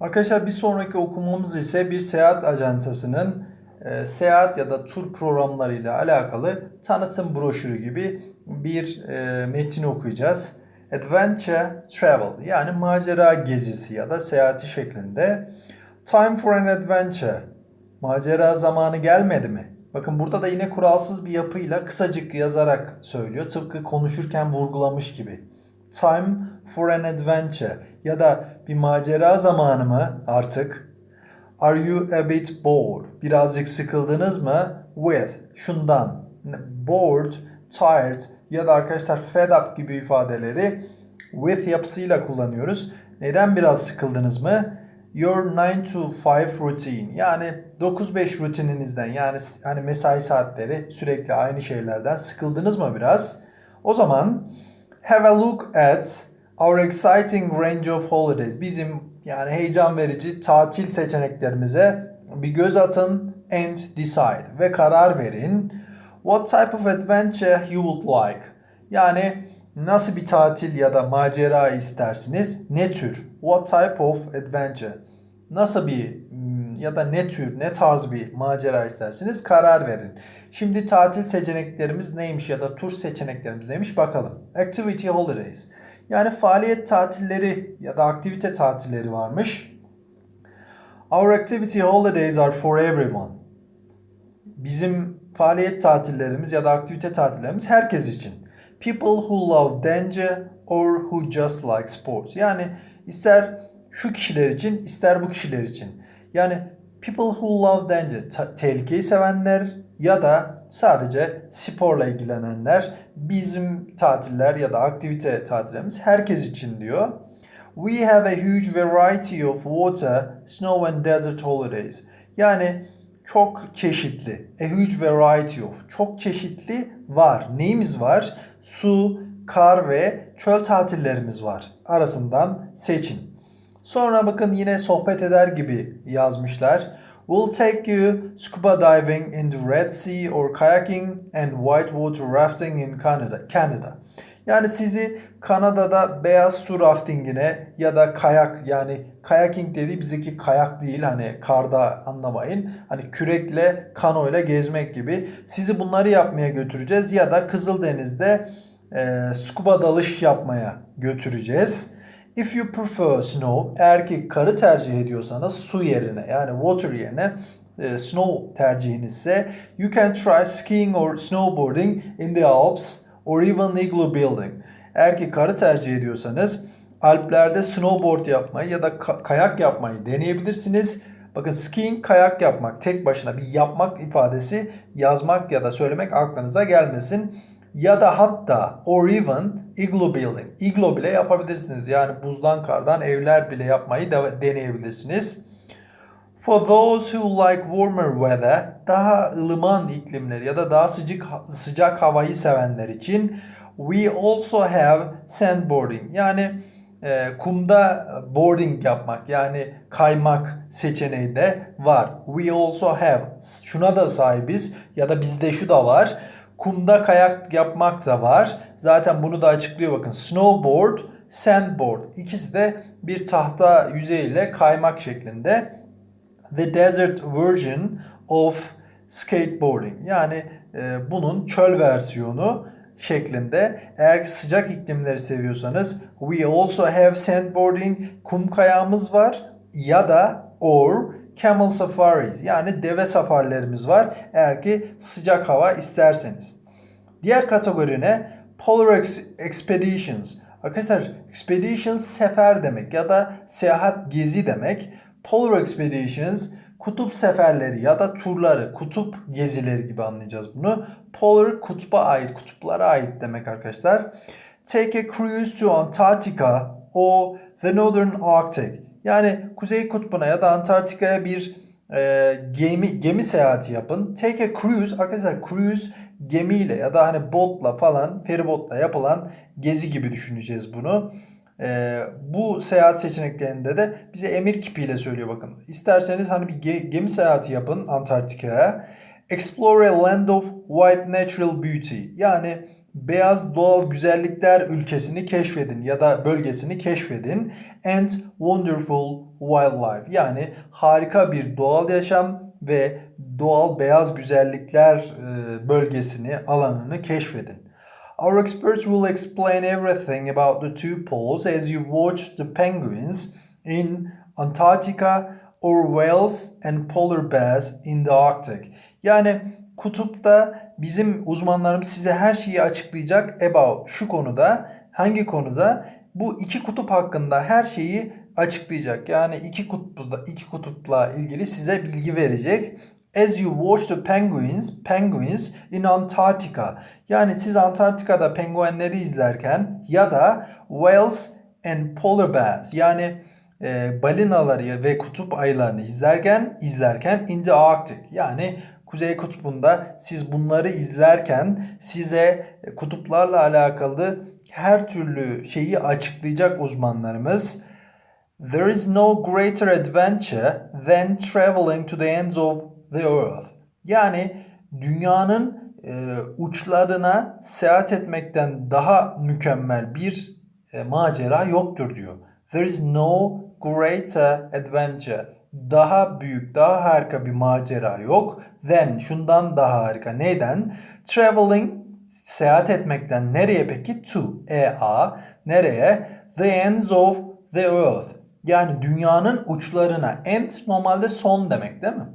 Arkadaşlar bir sonraki okumamız ise bir seyahat ajantasının e, seyahat ya da tur programlarıyla alakalı tanıtım broşürü gibi bir e, metin okuyacağız. Adventure Travel yani macera gezisi ya da seyahati şeklinde. Time for an adventure. Macera zamanı gelmedi mi? Bakın burada da yine kuralsız bir yapıyla kısacık yazarak söylüyor. Tıpkı konuşurken vurgulamış gibi. Time for an adventure ya da bir macera zamanı mı artık? Are you a bit bored? Birazcık sıkıldınız mı? With şundan. Bored, tired ya da arkadaşlar fed up gibi ifadeleri with yapısıyla kullanıyoruz. Neden biraz sıkıldınız mı? Your 9 to 5 routine yani 9-5 rutininizden yani hani mesai saatleri sürekli aynı şeylerden sıkıldınız mı biraz? O zaman have a look at our exciting range of holidays. Bizim yani heyecan verici tatil seçeneklerimize bir göz atın and decide ve karar verin. What type of adventure you would like? Yani nasıl bir tatil ya da macera istersiniz? Ne tür? What type of adventure? Nasıl bir ya da ne tür, ne tarz bir macera istersiniz? Karar verin. Şimdi tatil seçeneklerimiz neymiş ya da tur seçeneklerimiz neymiş bakalım. Activity holidays. Yani faaliyet tatilleri ya da aktivite tatilleri varmış. Our activity holidays are for everyone. Bizim faaliyet tatillerimiz ya da aktivite tatillerimiz herkes için. People who love danger or who just like sports. Yani ister şu kişiler için ister bu kişiler için. Yani people who love ta- tehlikeyi sevenler ya da sadece sporla ilgilenenler bizim tatiller ya da aktivite tatillerimiz herkes için diyor. We have a huge variety of water, snow and desert holidays. Yani çok çeşitli. A huge variety of. Çok çeşitli var. Neyimiz var? Su, kar ve çöl tatillerimiz var. Arasından seçin. Sonra bakın yine sohbet eder gibi yazmışlar. We'll take you scuba diving in the Red Sea or kayaking and whitewater rafting in Canada. Canada. Yani sizi Kanada'da beyaz su raftingine ya da kayak yani kayaking dediği bizdeki kayak değil hani karda anlamayın. Hani kürekle kanoyla gezmek gibi. Sizi bunları yapmaya götüreceğiz ya da Kızıldeniz'de e, scuba dalış yapmaya götüreceğiz. If you prefer snow, eğer ki karı tercih ediyorsanız su yerine yani water yerine e, snow tercihinizse you can try skiing or snowboarding in the Alps or even igloo building. Eğer ki karı tercih ediyorsanız Alplerde snowboard yapmayı ya da ka- kayak yapmayı deneyebilirsiniz. Bakın skiing kayak yapmak tek başına bir yapmak ifadesi yazmak ya da söylemek aklınıza gelmesin. Ya da hatta or even igloo building. Igloo bile yapabilirsiniz. Yani buzdan kardan evler bile yapmayı da deneyebilirsiniz. For those who like warmer weather, daha ılıman iklimleri ya da daha sıcak sıcak havayı sevenler için we also have sandboarding. Yani e, kumda boarding yapmak yani kaymak seçeneği de var. We also have. Şuna da sahibiz ya da bizde şu da var. Kumda kayak yapmak da var. Zaten bunu da açıklıyor bakın. Snowboard, sandboard. İkisi de bir tahta yüzeyiyle kaymak şeklinde. The desert version of skateboarding. Yani e, bunun çöl versiyonu şeklinde. Eğer sıcak iklimleri seviyorsanız we also have sandboarding kum kayağımız var ya da or camel safaris yani deve safarilerimiz var eğer ki sıcak hava isterseniz. Diğer kategorine Polar Ex- Expeditions. Arkadaşlar expeditions sefer demek ya da seyahat gezi demek. Polar Expeditions kutup seferleri ya da turları, kutup gezileri gibi anlayacağız bunu. Polar kutba ait, kutuplara ait demek arkadaşlar. Take a cruise to Antarctica or the Northern Arctic. Yani Kuzey Kutbu'na ya da Antarktika'ya bir e, gemi gemi seyahati yapın. Take a cruise arkadaşlar cruise gemiyle ya da hani botla falan feribotla yapılan gezi gibi düşüneceğiz bunu. Ee, bu seyahat seçeneklerinde de bize emir kipiyle söylüyor bakın. İsterseniz hani bir ge- gemi seyahati yapın Antarktika'ya. Explore a land of white natural beauty. Yani beyaz doğal güzellikler ülkesini keşfedin ya da bölgesini keşfedin. And wonderful wildlife yani harika bir doğal yaşam ve doğal beyaz güzellikler e, bölgesini, alanını keşfedin. Our experts will explain everything about the two poles as you watch the penguins in Antarctica or whales and polar bears in the Arctic. Yani kutupta bizim uzmanlarımız size her şeyi açıklayacak about şu konuda. Hangi konuda? Bu iki kutup hakkında her şeyi açıklayacak. Yani iki kutupla iki kutupla ilgili size bilgi verecek. As you watch the penguins, penguins in Antarctica. Yani siz Antarktika'da penguenleri izlerken ya da whales and polar bears yani e, balinaları ve kutup ayılarını izlerken izlerken in the Arctic yani Kuzey Kutbu'nda siz bunları izlerken size kutuplarla alakalı her türlü şeyi açıklayacak uzmanlarımız. There is no greater adventure than traveling to the ends of the earth. Yani dünyanın e, uçlarına seyahat etmekten daha mükemmel bir e, macera yoktur diyor. There is no greater adventure. Daha büyük, daha harika bir macera yok. Then, şundan daha harika. Neyden? Traveling, seyahat etmekten nereye peki? To, E-A, nereye? The ends of the earth. Yani dünyanın uçlarına. End normalde son demek değil mi?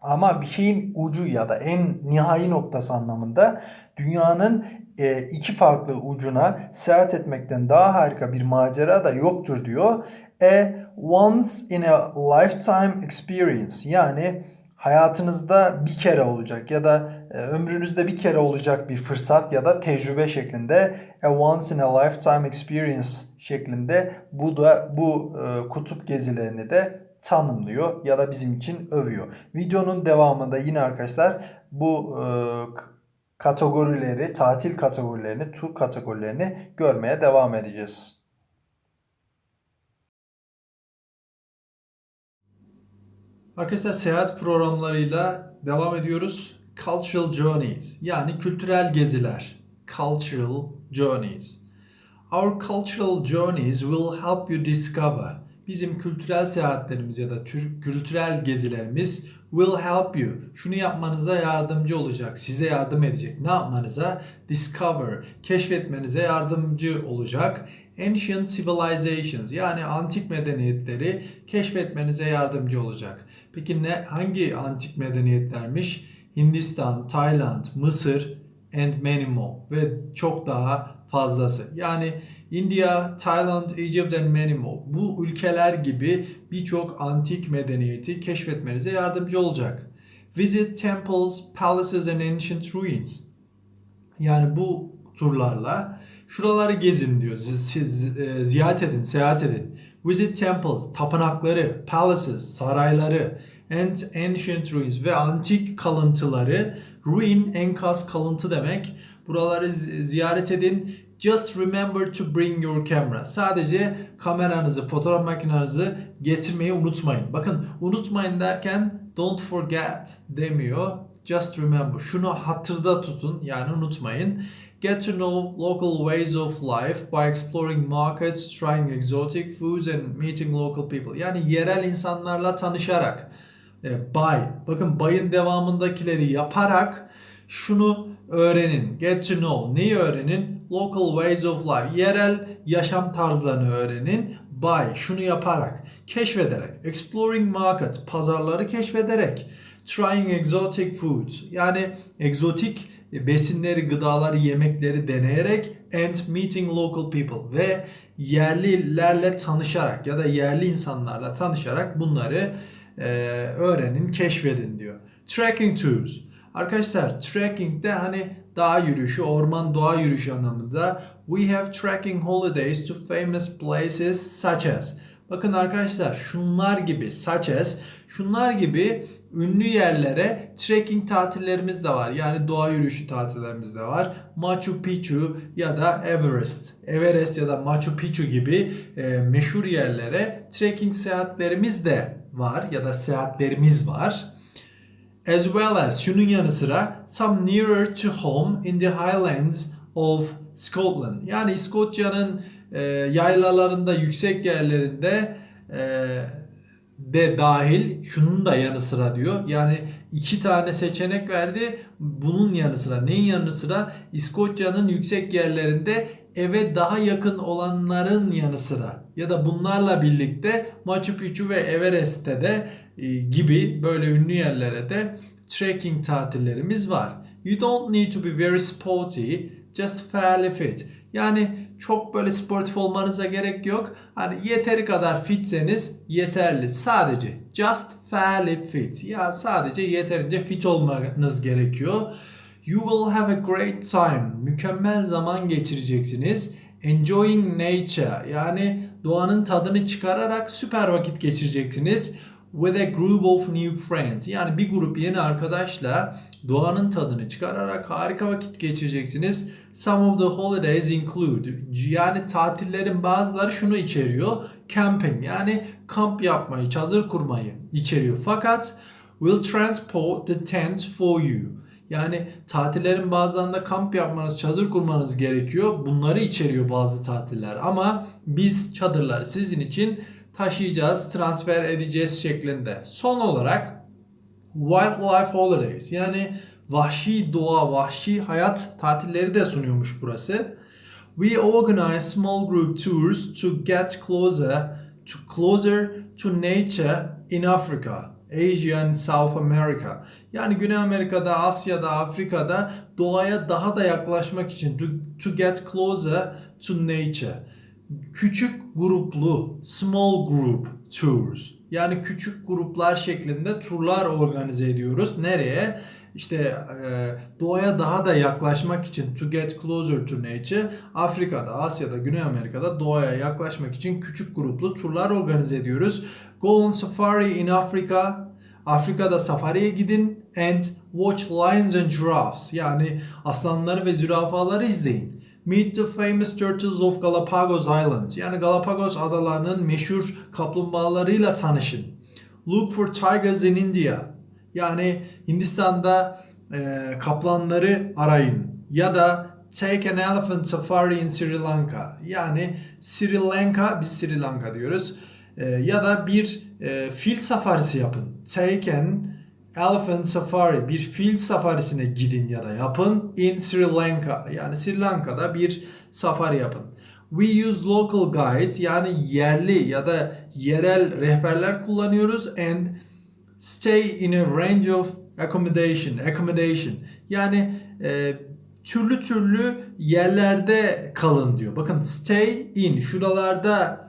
Ama bir şeyin ucu ya da en nihai noktası anlamında dünyanın e, iki farklı ucuna seyahat etmekten daha harika bir macera da yoktur diyor. A once in a lifetime experience yani hayatınızda bir kere olacak ya da e, ömrünüzde bir kere olacak bir fırsat ya da tecrübe şeklinde a once in a lifetime experience şeklinde bu da bu e, kutup gezilerini de tanımlıyor ya da bizim için övüyor. Videonun devamında yine arkadaşlar bu e, kategorileri, tatil kategorilerini, tur kategorilerini görmeye devam edeceğiz. Arkadaşlar seyahat programlarıyla devam ediyoruz. Cultural Journeys yani kültürel geziler. Cultural Journeys. Our cultural journeys will help you discover. Bizim kültürel seyahatlerimiz ya da tür, kültürel gezilerimiz will help you. Şunu yapmanıza yardımcı olacak, size yardım edecek. Ne yapmanıza? Discover, keşfetmenize yardımcı olacak. Ancient civilizations yani antik medeniyetleri keşfetmenize yardımcı olacak. Peki ne hangi antik medeniyetlermiş? Hindistan, Tayland, Mısır and many more ve çok daha fazlası. Yani India, Thailand, Egypt and many more. Bu ülkeler gibi birçok antik medeniyeti keşfetmenize yardımcı olacak. Visit temples, palaces and ancient ruins. Yani bu turlarla şuraları gezin diyor. Siz e, ziyaret edin, seyahat edin. Visit temples, tapınakları, palaces, sarayları and ancient ruins ve antik kalıntıları. Ruin enkaz kalıntı demek. Buraları ziyaret edin. Just remember to bring your camera. Sadece kameranızı, fotoğraf makinenizi getirmeyi unutmayın. Bakın unutmayın derken don't forget demiyor. Just remember. Şunu hatırda tutun yani unutmayın. Get to know local ways of life by exploring markets, trying exotic foods and meeting local people. Yani yerel insanlarla tanışarak. E, by. Bakın by'ın devamındakileri yaparak şunu öğrenin. Get to know. Neyi öğrenin? Local ways of life. Yerel yaşam tarzlarını öğrenin. By. Şunu yaparak. Keşfederek. Exploring markets. Pazarları keşfederek. Trying exotic foods. Yani egzotik besinleri, gıdaları, yemekleri deneyerek and meeting local people ve yerlilerle tanışarak ya da yerli insanlarla tanışarak bunları e, öğrenin, keşfedin diyor. Trekking tours. Arkadaşlar trekkingde hani dağ yürüyüşü, orman doğa yürüyüşü anlamında we have trekking holidays to famous places such as. Bakın arkadaşlar şunlar gibi such as şunlar gibi ünlü yerlere trekking tatillerimiz de var. Yani doğa yürüyüşü tatillerimiz de var. Machu Picchu ya da Everest. Everest ya da Machu Picchu gibi e, meşhur yerlere trekking seyahatlerimiz de var ya da seyahatlerimiz var. As well as şunun yanı sıra some nearer to home in the highlands of Scotland. Yani İskoçya'nın e, yaylalarında, yüksek yerlerinde e, de dahil şunun da yanı sıra diyor. Yani iki tane seçenek verdi. Bunun yanı sıra neyin yanı sıra İskoçya'nın yüksek yerlerinde eve daha yakın olanların yanı sıra ya da bunlarla birlikte Machu Picchu ve Everest'te de e, gibi böyle ünlü yerlere de trekking tatillerimiz var. You don't need to be very sporty, just fairly fit. Yani çok böyle sportif olmanıza gerek yok. Hani yeteri kadar fitseniz yeterli. Sadece just fairly fit. Ya sadece yeterince fit olmanız gerekiyor. You will have a great time. Mükemmel zaman geçireceksiniz. Enjoying nature. Yani doğanın tadını çıkararak süper vakit geçireceksiniz. With a group of new friends. Yani bir grup yeni arkadaşla doğanın tadını çıkararak harika vakit geçireceksiniz. Some of the holidays include. Yani tatillerin bazıları şunu içeriyor. Camping yani kamp yapmayı, çadır kurmayı içeriyor. Fakat will transport the tent for you. Yani tatillerin bazılarında kamp yapmanız, çadır kurmanız gerekiyor. Bunları içeriyor bazı tatiller. Ama biz çadırları sizin için taşıyacağız, transfer edeceğiz şeklinde. Son olarak Wildlife Holidays yani vahşi doğa, vahşi hayat tatilleri de sunuyormuş burası. We organize small group tours to get closer to closer to nature in Africa, Asia and South America. Yani Güney Amerika'da, Asya'da, Afrika'da doğaya daha da yaklaşmak için to, to get closer to nature. Küçük gruplu, small group tours. Yani küçük gruplar şeklinde turlar organize ediyoruz. Nereye? İşte e, doğaya daha da yaklaşmak için to get closer to nature Afrika'da, Asya'da, Güney Amerika'da doğaya yaklaşmak için küçük gruplu turlar organize ediyoruz. Go on safari in Africa. Afrika'da safariye gidin and watch lions and giraffes. Yani aslanları ve zürafaları izleyin. Meet the famous turtles of Galapagos Islands. Yani Galapagos adalarının meşhur kaplumbağalarıyla tanışın. Look for tigers in India. Yani Hindistan'da e, kaplanları arayın. Ya da take an elephant safari in Sri Lanka. Yani Sri Lanka, biz Sri Lanka diyoruz. E, ya da bir e, fil safarisi yapın. Take an elephant safari. Bir fil safarisine gidin ya da yapın. In Sri Lanka. Yani Sri Lanka'da bir safari yapın. We use local guides yani yerli ya da yerel rehberler kullanıyoruz and stay in a range of accommodation, accommodation. Yani e, türlü türlü yerlerde kalın diyor. Bakın stay in şuralarda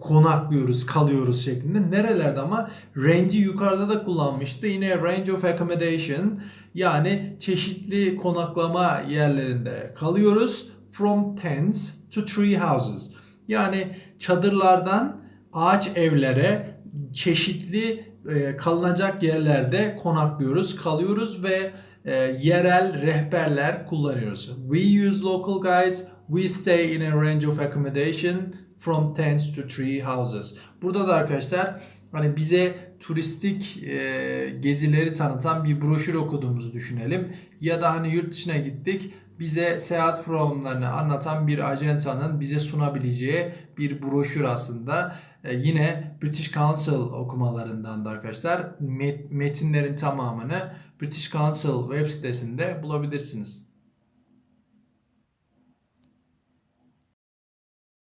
konaklıyoruz, kalıyoruz şeklinde. Nerelerde ama range'i yukarıda da kullanmıştı. Yine range of accommodation yani çeşitli konaklama yerlerinde kalıyoruz. From tents to tree houses. Yani çadırlardan ağaç evlere çeşitli e, kalınacak yerlerde konaklıyoruz, kalıyoruz ve e, yerel rehberler kullanıyoruz. We use local guides. We stay in a range of accommodation from tents to tree houses. Burada da arkadaşlar hani bize turistik e, gezileri tanıtan bir broşür okuduğumuzu düşünelim. Ya da hani yurt dışına gittik bize seyahat programlarını anlatan bir ajantanın bize sunabileceği bir broşür aslında. E, yine British Council okumalarından da arkadaşlar met- metinlerin tamamını British Council web sitesinde bulabilirsiniz.